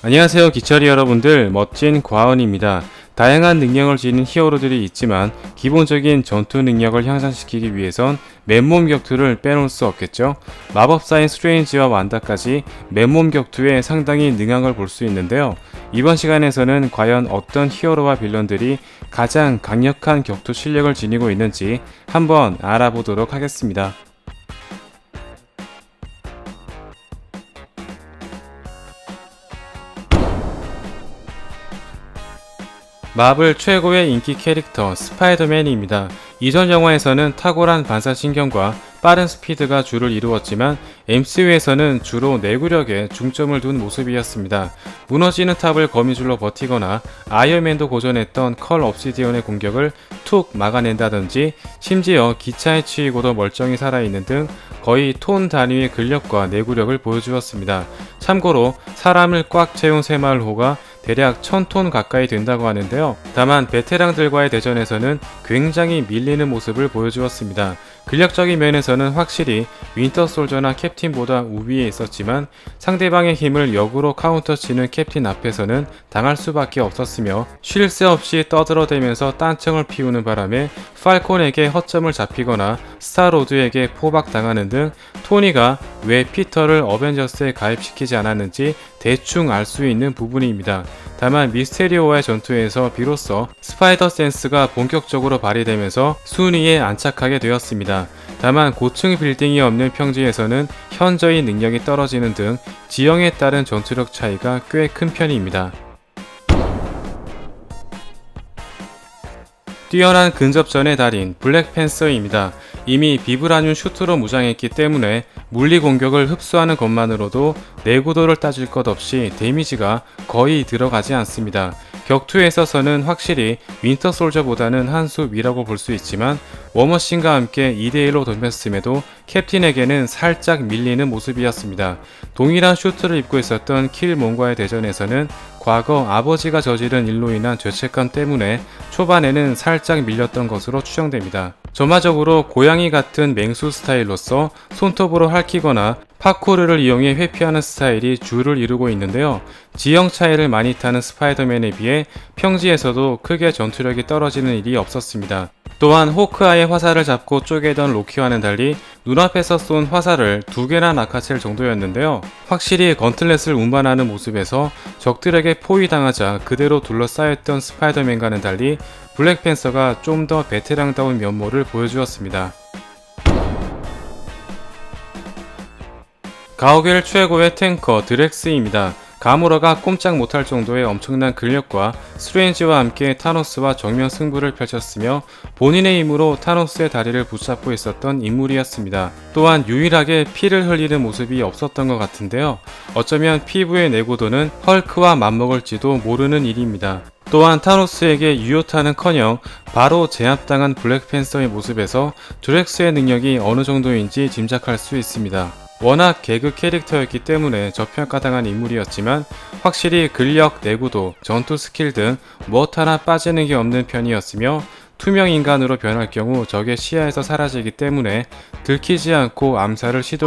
안녕하세요 기철이 여러분들 멋진 과언입니다. 다양한 능력을 지닌 히어로들이 있지만 기본적인 전투 능력을 향상시키기 위해선 맨몸 격투를 빼놓을 수 없겠죠. 마법사인 스트레인지와 완다까지 맨몸 격투에 상당히 능한 걸 볼 수 있는데요. 이번 시간에서는 과연 어떤 히어로와 빌런들이 가장 강력한 격투 실력을 지니고 있는지 한번 알아보도록 하겠습니다. 마블 최고의 인기 캐릭터 스파이더맨입니다. 이전 영화에서는 탁월한 반사신경과 빠른 스피드가 주를 이루었지만 MCU에서는 주로 내구력에 중점을 둔 모습이었습니다. 무너지는 탑을 거미줄로 버티거나 아이언맨도 고전했던 컬 obsidian의 공격을 툭 막아낸다든지 심지어 기차에 치이고도 멀쩡히 살아있는 등 거의 톤 단위의 근력과 내구력을 보여주었습니다. 참고로 사람을 꽉 채운 새마을호가 대략 1000톤 가까이 된다고 하는데요. 다만 베테랑들과의 대전에서는 굉장히 밀리는 모습을 보여주었습니다. 근력적인 면에서는 확실히 윈터 솔저나 캡틴보다 우위에 있었지만 상대방의 힘을 역으로 카운터 치는 캡틴 앞에서는 당할 수밖에 없었으며 쉴 새 없이 떠들어대면서 딴청을 피우는 바람에 팔콘에게 허점을 잡히거나 스타로드에게 포박당하는 등 토니가 왜 피터를 어벤져스에 가입시키지 않았는지 대충 알 수 있는 부분입니다. 다만 미스테리오와의 전투에서 비로소 스파이더 센스가 본격적으로 발휘되면서 순위에 안착하게 되었습니다. 다만 고층 빌딩이 없는 평지에서는 현저히 능력이 떨어지는 등 지형에 따른 전투력 차이가 꽤 큰 편입니다. 뛰어난 근접전의 달인 블랙팬서입니다. 이미 비브라늄 슈트로 무장했기 때문에 물리 공격을 흡수하는 것만으로도 내구도를 따질 것 없이 데미지가 거의 들어가지 않습니다. 격투에 있어서는 확실히 윈터 솔저보다는 한 수 위라고 볼 수 있지만 워머신과 함께 2대1로 덤볐음에도 캡틴에게는 살짝 밀리는 모습이었습니다. 동일한 슈트를 입고 있었던 킬몬과의 대전에서는 과거 아버지가 저지른 일로 인한 죄책감 때문에 초반에는 살짝 밀렸던 것으로 추정됩니다. 점화적으로 고양이 같은 맹수 스타일로서 손톱으로 핥히거나 파쿠르를 이용해 회피하는 스타일이 주를 이루고 있는데요. 지형 차이를 많이 타는 스파이더맨에 비해 평지에서도 크게 전투력이 떨어지는 일이 없었습니다. 또한 호크아이의 화살을 잡고 쪼개던 로키와는 달리 눈앞에서 쏜 화살을 두 개나 낚아챌 정도였는데요. 확실히 건틀렛을 운반하는 모습에서 적들에게 포위당하자 그대로 둘러싸였던 스파이더맨과는 달리 블랙팬서가 좀 더 베테랑다운 면모를 보여주었습니다. 가오갤 최고의 탱커 드렉스입니다. 가무라가 꼼짝 못할 정도의 엄청난 근력과 스트레인지와 함께 타노스와 정면 승부를 펼쳤으며 본인의 힘으로 타노스의 다리를 붙잡고 있었던 인물이었습니다. 또한 유일하게 피를 흘리는 모습이 없었던 것 같은데요. 어쩌면 피부의 내구도는 헐크와 맞먹을지도 모르는 일입니다. 또한 타노스에게 유효타는커녕 바로 제압당한 블랙팬서의 모습에서 드렉스의 능력이 어느 정도인지 짐작할 수 있습니다. 워낙 개그 캐릭터였기 때문에 저평가당한 인물이었지만 확실히 근력, 내구도, 전투 스킬 등 무엇 하나 빠지는 게 없는 편이었으며 투명 인간으로 변할 경우 적의 시야에서 사라지기 때문에 들키지 않고 암살을 시도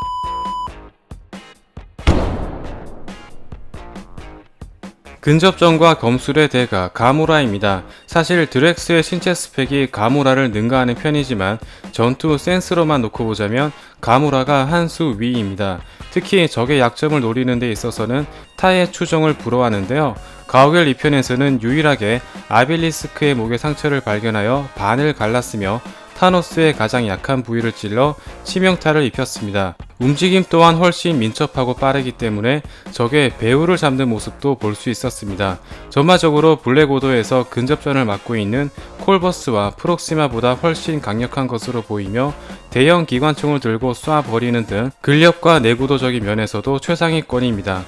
근접전과 검술의 대가 가무라입니다. 사실 드렉스의 신체 스펙이 가무라를 능가하는 편이지만 전투 센스로만 놓고 보자면 가무라가 한 수 위입니다. 특히 적의 약점을 노리는 데 있어서는 타의 추종을 불허하는데요. 가오겔 2편에서는 유일하게 아빌리스크의 목에 상처를 발견하여 반을 갈랐으며 타노스의 가장 약한 부위를 찔러 치명타를 입혔습니다. 움직임 또한 훨씬 민첩하고 빠르기 때문에 적의 배후를 잡는 모습도 볼 수 있었습니다. 전마적으로 블랙오더에서 근접전을 맡고 있는 콜버스와 프록시마보다 훨씬 강력한 것으로 보이며 대형 기관총을 들고 쏴버리는 등 근력과 내구도적인 면에서도 최상위권입니다.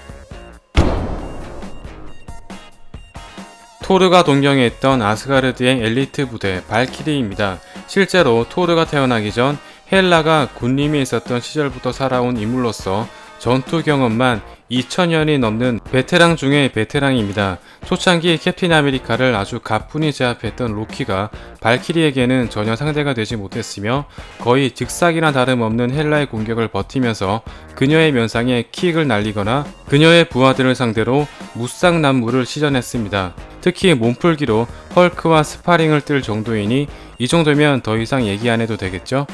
토르가 동경했던 아스가르드의 엘리트 부대 발키리입니다. 실제로 토르가 태어나기 전 헬라가 군림에 있었던 시절부터 살아온 인물로서 전투 경험만 2000년이 넘는 베테랑 중의 베테랑입니다. 초창기 캡틴 아메리카를 아주 가뿐히 제압했던 로키가 발키리에게는 전혀 상대가 되지 못했으며 거의 즉사기나 다름없는 헬라의 공격을 버티면서 그녀의 면상에 킥을 날리거나 그녀의 부하들을 상대로 무쌍난무를 시전했습니다. 특히 몸풀기로 헐크와 스파링을 뜰 정도이니 이 정도면 더 이상 얘기 안 해도 되겠죠?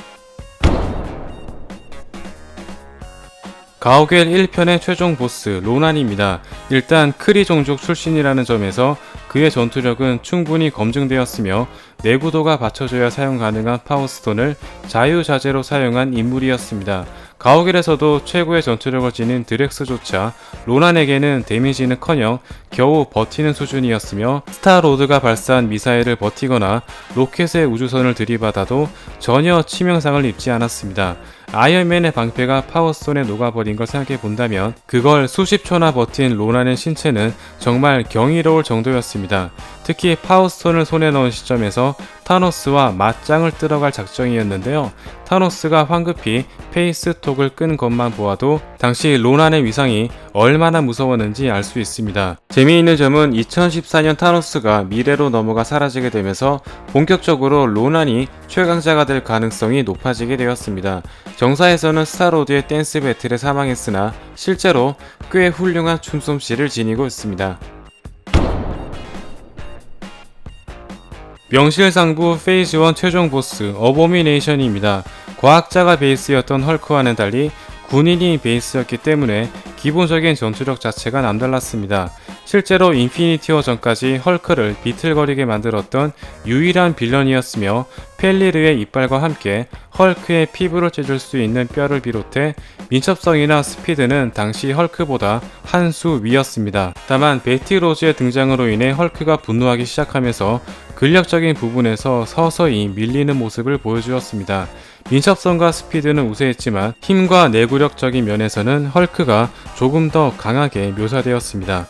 가오갤 1편의 최종 보스 로난입니다. 일단 크리 종족 출신이라는 점에서 그의 전투력은 충분히 검증되었으며 내구도가 받쳐줘야 사용 가능한 파워스톤을 자유자재로 사용한 인물이었습니다. 가오갤에서도 최고의 전투력을 지닌 드렉스조차 로난에게는 데미지는커녕 겨우 버티는 수준이었으며 스타로드가 발사한 미사일을 버티거나 로켓의 우주선을 들이받아도 전혀 치명상을 입지 않았습니다. 아이언맨의 방패가 파워스톤에 녹아버린 걸 생각해 본다면 그걸 수십 초나 버틴 로난의 신체는 정말 경이로울 정도였습니다. 특히 파워스톤을 손에 넣은 시점에서 타노스와 맞짱을 뜨러갈 작정이었는데요. 타노스가 황급히 페이스톡을 끈 것만 보아도 당시 로난의 위상이 얼마나 무서웠는지 알 수 있습니다. 재미있는 점은 2014년 타노스가 미래로 넘어가 사라지게 되면서 본격적으로 로난이 최강자가 될 가능성이 높아지게 되었습니다. 정사에서는 스타로드의 댄스 배틀에 사망했으나 실제로 꽤 훌륭한 춤솜씨를 지니고 있습니다. 명실상부 페이즈 1 최종 보스 어보미네이션입니다. 과학자가 베이스였던 헐크와는 달리 군인이 베이스였기 때문에 기본적인 전투력 자체가 남달랐습니다. 실제로 인피니티 워 전까지 헐크를 비틀거리게 만들었던 유일한 빌런이었으며 펠리르의 이빨과 함께 헐크의 피부를 찢을 수 있는 뼈를 비롯해 민첩성이나 스피드는 당시 헐크보다 한 수 위였습니다. 다만 베티 로즈의 등장으로 인해 헐크가 분노하기 시작하면서 근력적인 부분에서 서서히 밀리는 모습을 보여주었습니다. 민첩성과 스피드는 우세했지만 힘과 내구력적인 면에서는 헐크가 조금 더 강하게 묘사되었습니다.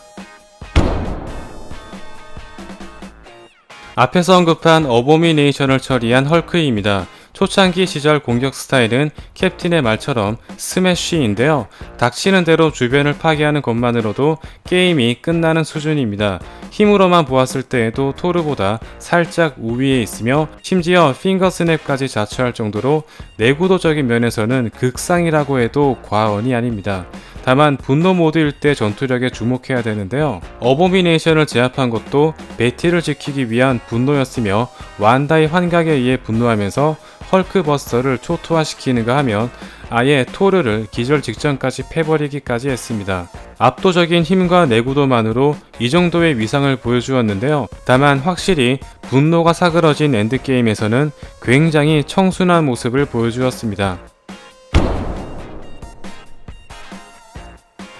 앞에서 언급한 어보미네이션을 처리한 헐크입니다. 초창기 시절 공격 스타일은 캡틴의 말처럼 스매쉬인데요. 닥치는 대로 주변을 파괴하는 것만으로도 게임이 끝나는 수준입니다. 힘으로만 보았을 때에도 토르보다 살짝 우위에 있으며 심지어 핑거 스냅까지 자처할 정도로 내구도적인 면에서는 극상이라고 해도 과언이 아닙니다. 다만 분노 모드일 때 전투력에 주목해야 되는데요. 어보미네이션을 제압한 것도 베티를 지키기 위한 분노였으며 완다의 환각에 의해 분노하면서 헐크버스터를 초토화시키는가 하면 아예 토르를 기절 직전까지 패버리기까지 했습니다. 압도적인 힘과 내구도만으로 이 정도의 위상을 보여주었는데요. 다만 확실히 분노가 사그러진 엔드게임에서는 굉장히 청순한 모습을 보여주었습니다.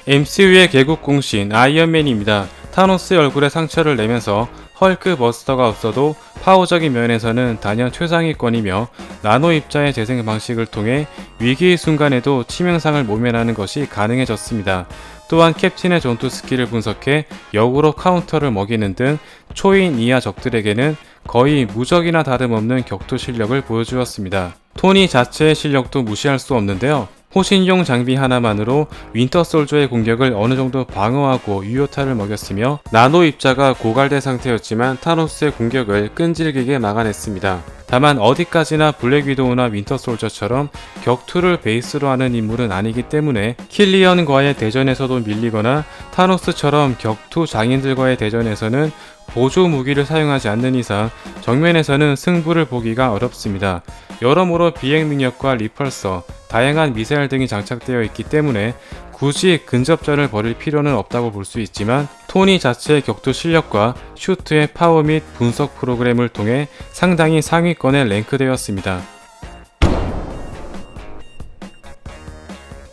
MCU의 개국 공신 아이언맨입니다. 타노스의 얼굴에 상처를 내면서 헐크 버스터가 없어도 파워적인 면에서는 단연 최상위권이며 나노 입자의 재생 방식을 통해 위기의 순간에도 치명상을 모면하는 것이 가능해졌습니다. 또한 캡틴의 전투 스킬을 분석해 역으로 카운터를 먹이는 등 초인 이하 적들에게는 거의 무적이나 다름없는 격투 실력을 보여주었습니다. 토니 자체의 실력도 무시할 수 없는데요. 호신용 장비 하나만으로 윈터 솔저의 공격을 어느 정도 방어하고 유효타를 먹였으며 나노 입자가 고갈된 상태였지만 타노스의 공격을 끈질기게 막아냈습니다. 다만 어디까지나 블랙 위도우나 윈터 솔저처럼 격투를 베이스로 하는 인물은 아니기 때문에 킬리언과의 대전에서도 밀리거나 타노스처럼 격투 장인들과의 대전에서는 보조 무기를 사용하지 않는 이상 정면에서는 승부를 보기가 어렵습니다. 여러모로 비행 능력과 리펄서, 다양한 미사일 등이 장착되어 있기 때문에 굳이 근접전을 벌일 필요는 없다고 볼 수 있지만 토니 자체의 격투 실력과 슈트의 파워 및 분석 프로그램을 통해 상당히 상위권에 랭크되었습니다.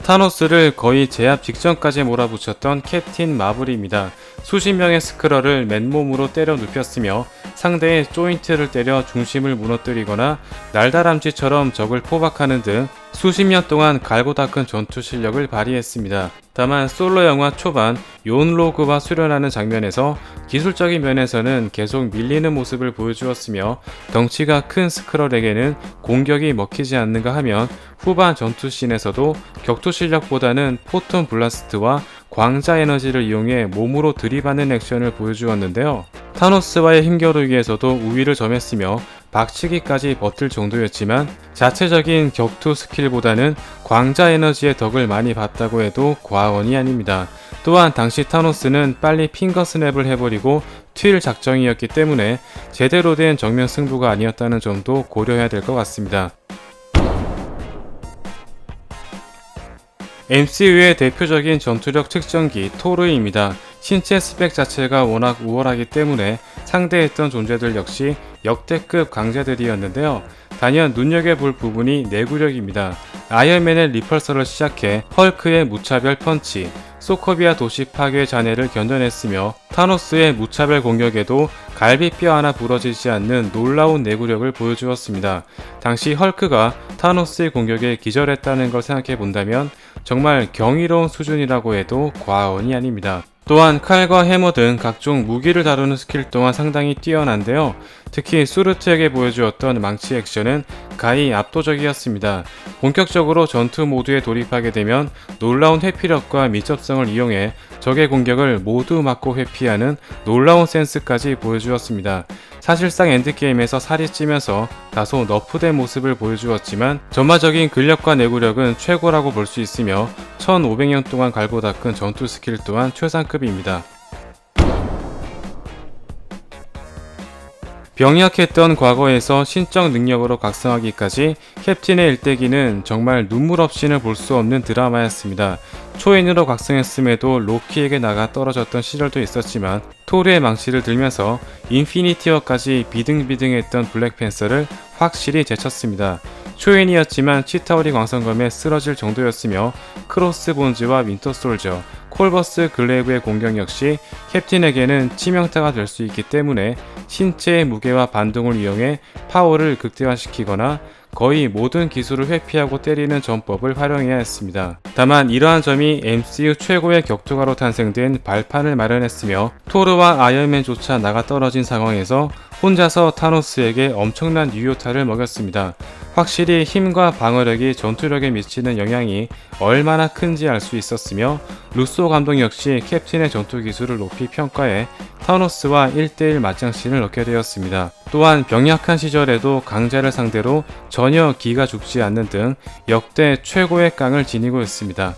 타노스를 거의 제압 직전까지 몰아붙였던 캡틴 마블입니다. 수십 명의 스크러를 맨몸으로 때려 눕혔으며 상대의 조인트를 때려 중심을 무너뜨리거나 날다람쥐처럼 적을 포박하는 등 수십 년 동안 갈고 닦은 전투 실력을 발휘했습니다. 다만 솔로 영화 초반 용 로그와 수련하는 장면에서 기술적인 면에서는 계속 밀리는 모습을 보여주었으며 덩치가 큰 스크럴에게는 공격이 먹히지 않는가 하면 후반 전투씬에서도 격투 실력보다는 포톤 블라스트와 광자 에너지를 이용해 몸으로 들이받는 액션을 보여주었는데요. 타노스와의 힘겨루기 에서도 우위를 점했으며 박치기까지 버틸 정도였지만 자체적인 격투 스킬보다는 광자 에너지의 덕을 많이 봤다고 해도 과언이 아닙니다. 또한 당시 타노스는 빨리 핑거 스냅을 해버리고 튈 작정이었기 때문에 제대로 된 정면 승부가 아니었다는 점도 고려해야 될 것 같습니다. MCU의 대표적인 전투력 측정기 토르입니다. 신체 스펙 자체가 워낙 우월하기 때문에 상대했던 존재들 역시 역대급 강자들이었는데요. 단연 눈여겨볼 부분이 내구력입니다. 아이언맨의 리펄서를 시작해 헐크의 무차별 펀치, 소커비아 도시 파괴 잔해를 견뎌냈으며 타노스의 무차별 공격에도 갈비뼈 하나 부러지지 않는 놀라운 내구력을 보여주었습니다. 당시 헐크가 타노스의 공격에 기절했다는 걸 생각해 본다면 정말 경이로운 수준이라고 해도 과언이 아닙니다. 또한 칼과 해머 등 각종 무기를 다루는 스킬 또한 상당히 뛰어난데요. 특히 수르트에게 보여주었던 망치 액션은 가히 압도적이었습니다. 본격적으로 전투 모드에 돌입하게 되면 놀라운 회피력과 밀접성을 이용해 적의 공격을 모두 막고 회피하는 놀라운 센스까지 보여주었습니다. 사실상 엔드게임에서 살이 찌면서 다소 너프된 모습을 보여주었지만 전마적인 근력과 내구력은 최고라고 볼 수 있으며 1500년 동안 갈고 닦은 전투 스킬 또한 최상급입니다. 병약했던 과거에서 신적 능력으로 각성하기까지 캡틴의 일대기는 정말 눈물 없이는 볼 수 없는 드라마였습니다. 초인으로 각성했음에도 로키에게 나가 떨어졌던 시절도 있었지만 토르의 망치를 들면서 인피니티어까지 비등비등했던 블랙팬서를 확실히 제쳤습니다. 초인이었지만 치타우리 광선검에 쓰러질 정도였으며 크로스 본즈와 윈터 솔저, 콜버스 글레이브의 공격 역시 캡틴에게는 치명타가 될 수 있기 때문에 신체의 무게와 반동을 이용해 파워를 극대화시키거나 거의 모든 기술을 회피하고 때리는 전법을 활용해야 했습니다. 다만 이러한 점이 MCU 최고의 격투가로 탄생된 발판을 마련했으며 토르와 아이언맨조차 나가 떨어진 상황에서 혼자서 타노스에게 엄청난 유효타를 먹였습니다. 확실히 힘과 방어력이 전투력에 미치는 영향이 얼마나 큰지 알 수 있었으며 루소 감독 역시 캡틴의 전투 기술을 높이 평가해 타노스와 1대1 맞짱신을 얻게 되었습니다. 또한 병약한 시절에도 강자를 상대로 전혀 기가 죽지 않는 등 역대 최고의 깡을 지니고 있습니다.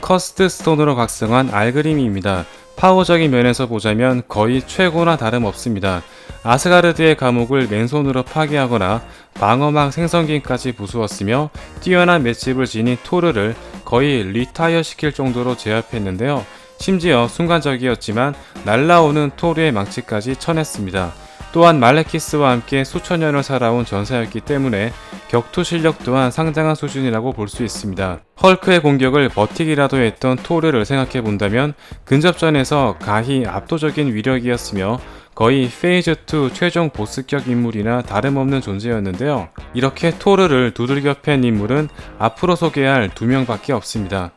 커스트 스톤으로 각성한 알그림입니다. 파워적인 면에서 보자면 거의 최고나 다름없습니다. 아스가르드의 감옥을 맨손으로 파괴하거나 방어막 생성기까지 부수었으며 뛰어난 맷집을 지닌 토르를 거의 리타이어 시킬 정도로 제압했는데요. 심지어 순간적이었지만 날라오는 토르의 망치까지 쳐냈습니다. 또한 말레키스와 함께 수천 년을 살아온 전사였기 때문에 격투 실력 또한 상당한 수준이라고 볼 수 있습니다. 헐크의 공격을 버티기라도 했던 토르를 생각해 본다면 근접전에서 가히 압도적인 위력이었으며 거의 페이즈2 최종 보스격 인물이나 다름없는 존재였는데요. 이렇게 토르를 두들겨 팬 인물은 앞으로 소개할 두 명밖에 없습니다.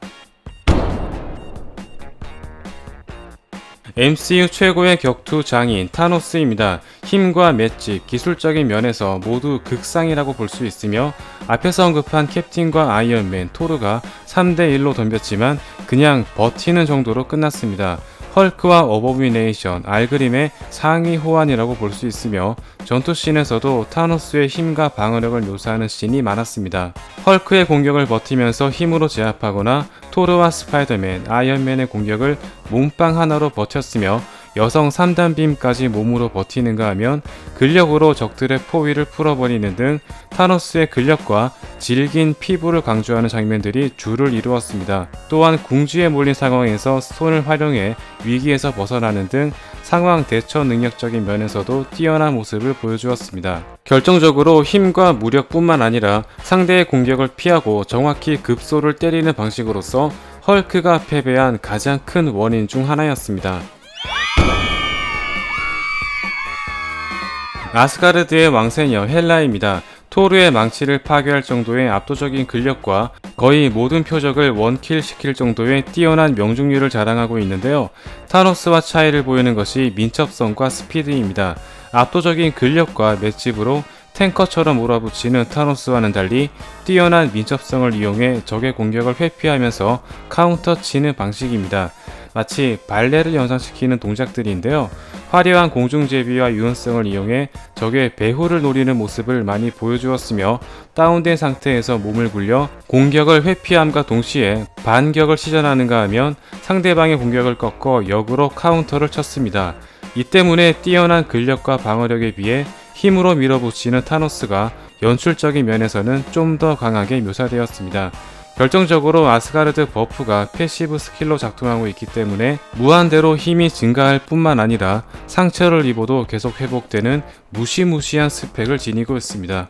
MCU 최고의 격투 장인 타노스입니다. 힘과 맷집, 기술적인 면에서 모두 극상이라고 볼 수 있으며 앞에서 언급한 캡틴과 아이언맨, 토르가 3대1로 덤볐지만 그냥 버티는 정도로 끝났습니다. 헐크와 어버미네이션, 알그림의 상위 호환이라고 볼 수 있으며 전투씬에서도 타노스의 힘과 방어력을 묘사하는 씬이 많았습니다. 헐크의 공격을 버티면서 힘으로 제압하거나 토르와 스파이더맨, 아이언맨의 공격을 몸빵 하나로 버텼으며 여성 3단 빔까지 몸으로 버티는가 하면 근력으로 적들의 포위를 풀어버리는 등 타노스의 근력과 질긴 피부를 강조하는 장면들이 주를 이루었습니다. 또한 궁지에 몰린 상황에서 손을 활용해 위기에서 벗어나는 등 상황 대처 능력적인 면에서도 뛰어난 모습을 보여주었습니다. 결정적으로 힘과 무력뿐만 아니라 상대의 공격을 피하고 정확히 급소를 때리는 방식으로서 헐크가 패배한 가장 큰 원인 중 하나였습니다. 아스가르드의 왕세녀 헬라입니다. 토르의 망치를 파괴할 정도의 압도적인 근력과 거의 모든 표적을 원킬 시킬 정도의 뛰어난 명중률을 자랑하고 있는데요. 타노스와 차이를 보이는 것이 민첩성과 스피드입니다. 압도적인 근력과 맷집으로 탱커처럼 몰아붙이는 타노스와는 달리 뛰어난 민첩성을 이용해 적의 공격을 회피하면서 카운터 치는 방식입니다. 마치 발레를 연상시키는 동작들인데요. 화려한 공중제비와 유연성을 이용해 적의 배후를 노리는 모습을 많이 보여주었으며 다운된 상태에서 몸을 굴려 공격을 회피함과 동시에 반격을 시전하는가 하면 상대방의 공격을 꺾어 역으로 카운터를 쳤습니다. 이 때문에 뛰어난 근력과 방어력에 비해 힘으로 밀어붙이는 타노스가 연출적인 면에서는 좀 더 강하게 묘사되었습니다. 결정적으로 아스가르드 버프가 패시브 스킬로 작동하고 있기 때문에 무한대로 힘이 증가할 뿐만 아니라 상처를 입어도 계속 회복되는 무시무시한 스펙을 지니고 있습니다.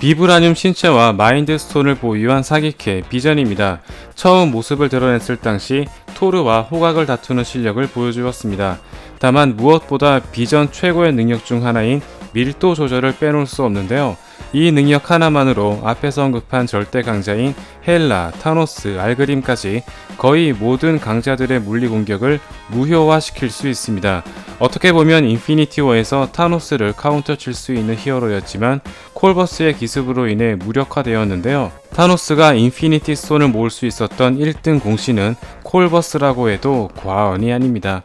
비브라늄 신체와 마인드 스톤을 보유한 사기캐 비전입니다. 처음 모습을 드러냈을 당시 토르와 호각을 다투는 실력을 보여주었습니다. 다만 무엇보다 비전 최고의 능력 중 하나인 밀도 조절을 빼놓을 수 없는데요. 이 능력 하나만으로 앞에서 언급한 절대 강자인 헬라, 타노스, 알그림까지 거의 모든 강자들의 물리 공격을 무효화시킬 수 있습니다. 어떻게 보면 인피니티 워에서 타노스를 카운터 칠 수 있는 히어로였지만 콜버스의 기습으로 인해 무력화되었는데요. 타노스가 인피니티 스톤을 모을 수 있었던 1등 공신은 콜버스라고 해도 과언이 아닙니다.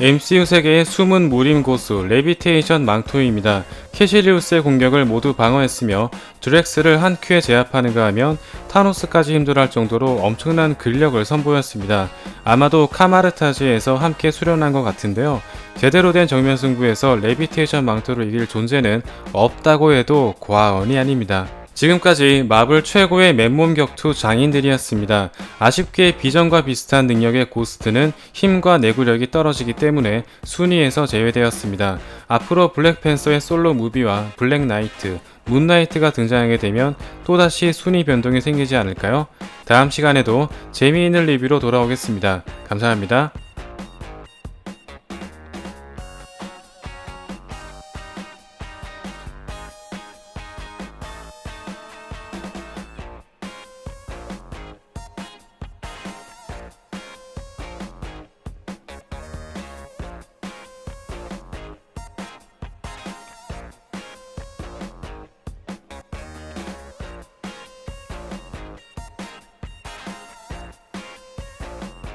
MCU 세계의 숨은 무림 고수 레비테이션 망토입니다. 캐시리우스의 공격을 모두 방어했으며 드렉스를 한 큐에 제압하는가 하면 타노스까지 힘들어할 정도로 엄청난 근력을 선보였습니다. 아마도 카마르타즈에서 함께 수련한 것 같은데요. 제대로 된 정면 승부에서 레비테이션 망토를 이길 존재는 없다고 해도 과언이 아닙니다. 지금까지 마블 최고의 맨몸 격투 장인들이었습니다. 아쉽게 비전과 비슷한 능력의 고스트는 힘과 내구력이 떨어지기 때문에 순위에서 제외되었습니다. 앞으로 블랙팬서의 솔로 무비와 블랙 나이트, 문나이트가 등장하게 되면 또다시 순위 변동이 생기지 않을까요? 다음 시간에도 재미있는 리뷰로 돌아오겠습니다. 감사합니다.